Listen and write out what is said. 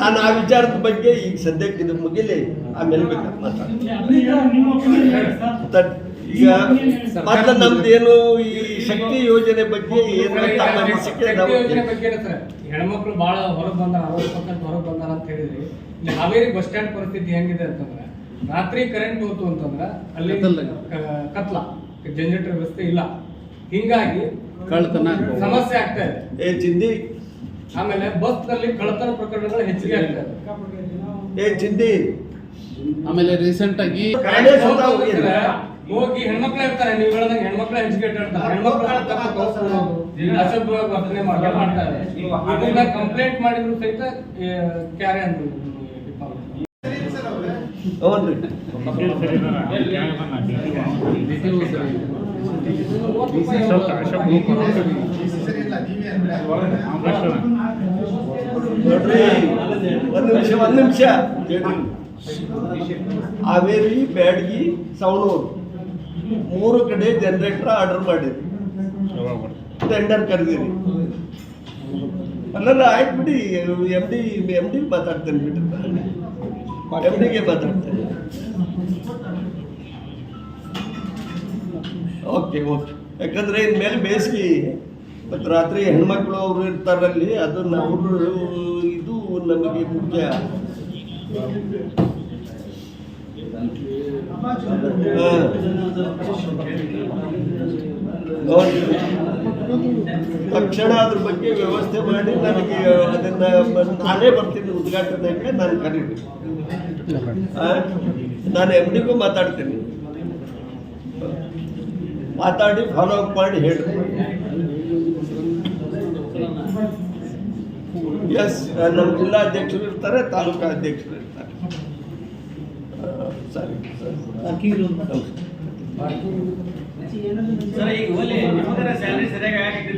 ನಾನು ಆ ವಿಚಾರದ ಬಗ್ಗೆ ಈಗ ಸದ್ಯಕ್ಕೆ ಇದು ಮುಗಿಲಿ ಆಮೇಲೆ ಬೇಕಾದ್ರೆ ಮಾತಾಡ್ತೀನಿ. ಈಗ ಮತ್ತೆ ನಮ್ದೇನು ಈ ಶಕ್ತಿ ಯೋಜನೆ ಬಗ್ಗೆ ಏನು ತಮ್ಮ ಅನಿಸಿಕೆ ಹೆಣ್ಮಕ್ಳು ಬಹಳ ಹೊರಗೆ ಬಂದಾರ ಅರವತ್ತು ಪರ್ಸೆಂಟ್ ಹೊರಗೆ ಬಂದಾರ ಅಂತ ಹೇಳಿದ್ರಿ. ಇಲ್ಲಿ ಹಾವೇರಿ ಬಸ್ ಸ್ಟ್ಯಾಂಡ್ ಪರಿಸ್ಥಿತಿ ಹೆಂಗಿದೆ ಅಂತಂದ್ರೆ ರಾತ್ರಿ ಕರೆಂಟ್ ಹೋತು ಅಂತಂದ್ರೆ ಅಲ್ಲಿ ಕತ್ಲ ಜನರೇಟರ್ ವ್ಯವಸ್ಥೆ ಇಲ್ಲ. ಹಿಂಗಾಗಿ ಕಳ್ತನ ಸಮಸ್ಯೆ ಆಗ್ತಾ ಇದೆ. ಏ ಚಿಂದಿ ಆಮೇಲೆ ಬಸ್ನಲ್ಲಿ ಕಳ್ಳತನ ಪ್ರಕರಣಗಳು ಹೆಚ್ಚಿಗೆ ಆಗ್ತದೆ ಏ ಚಿಂದಿ ಆಮೇಲೆ ರೀಸೆಂಟ್ ಆಗಿ. ಹೋಗಿ ಹೆಣ್ಮಕ್ಳು ಇರ್ತಾರೆ. ನೀವು ಹೇಳ್ದಂಗೆ ಹೆಣ್ಮಕ್ಳು ಹೆಂಚಿಗೆ ಇರ್ತಾರೆ ಹೆಣ್ಮಕ್ಳು ಅಸಭ್ಯ ವರ್ತನೆ ಮಾಡ್ತಾ ಮಾಡ್ತಾರೆ. ಅದನ್ನ ಕಂಪ್ಲೇಂಟ್ ಮಾಡಿದ್ರು ಸಹಿತ ಕ್ಯಾರೆ ಅಂದ್ರು ಹೌದ್ರಿ ಒಂದು ನಿಮಿಷ ಒಂದು ನಿಮಿಷ ಹಾವೇರಿ, ಬ್ಯಾಡಗಿ, ಸವಣೂರು. ಮೂರು ಕಡೆ ಜನರೇಟರ್ ಆರ್ಡರ್ ಮಾಡಿರಿ ಟೆಂಡರ್ ಕರೆದಿರಿ. ಅಲ್ಲಲ್ಲ, ಆಯ್ತು ಬಿಡಿ ಎಂ ಡಿ ಎಂ ಡಿ ಮಾತಾಡ್ತೇನೆ ಬಿಡ್ರಿ. ಎಂ ಡಿಗೆ ಮಾತಾಡ್ತೇನೆ. ಓಕೆ ಓಕೆ ಯಾಕಂದ್ರೆ ಇನ್ಮೇಲೆ ಬೇಸಿಗೆ ರಾತ್ರಿ ಹೆಣ್ಮಕ್ಳು ಅವರು ಇರ್ತಾರಲ್ಲಿ ಅದನ್ನ ಅವರು ಇದು ನಮಗೆ ಮುಖ್ಯ. ತಕ್ಷಣ ಅದ್ರ ಬಗ್ಗೆ ವ್ಯವಸ್ಥೆ ಮಾಡಿ ನನಗೆ ಅದನ್ನ ನಾನೇ ಬರ್ತೀನಿ ಉದ್ಘಾಟನೆಗೆ ನಾನು ಕರೀರಿ. ನಾನು ಎಂ ಡಿಗೂ ಮಾತಾಡ್ತೀನಿ. ಮಾತಾಡಿ ಫಾಲೋ ಅಪ್ ಮಾಡಿ ಹೇಳ್ರಿ ಅಧ್ಯಕ್ಷ ನಮ್ಮ ಜಿಲ್ಲಾ ಅಧ್ಯಕ್ಷರು ಇರ್ತಾರೆ ತಾಲೂಕು ಅಧ್ಯಕ್ಷರು ಇರ್ತಾರೆ ಸರಿ ಸರ್ ಈಗ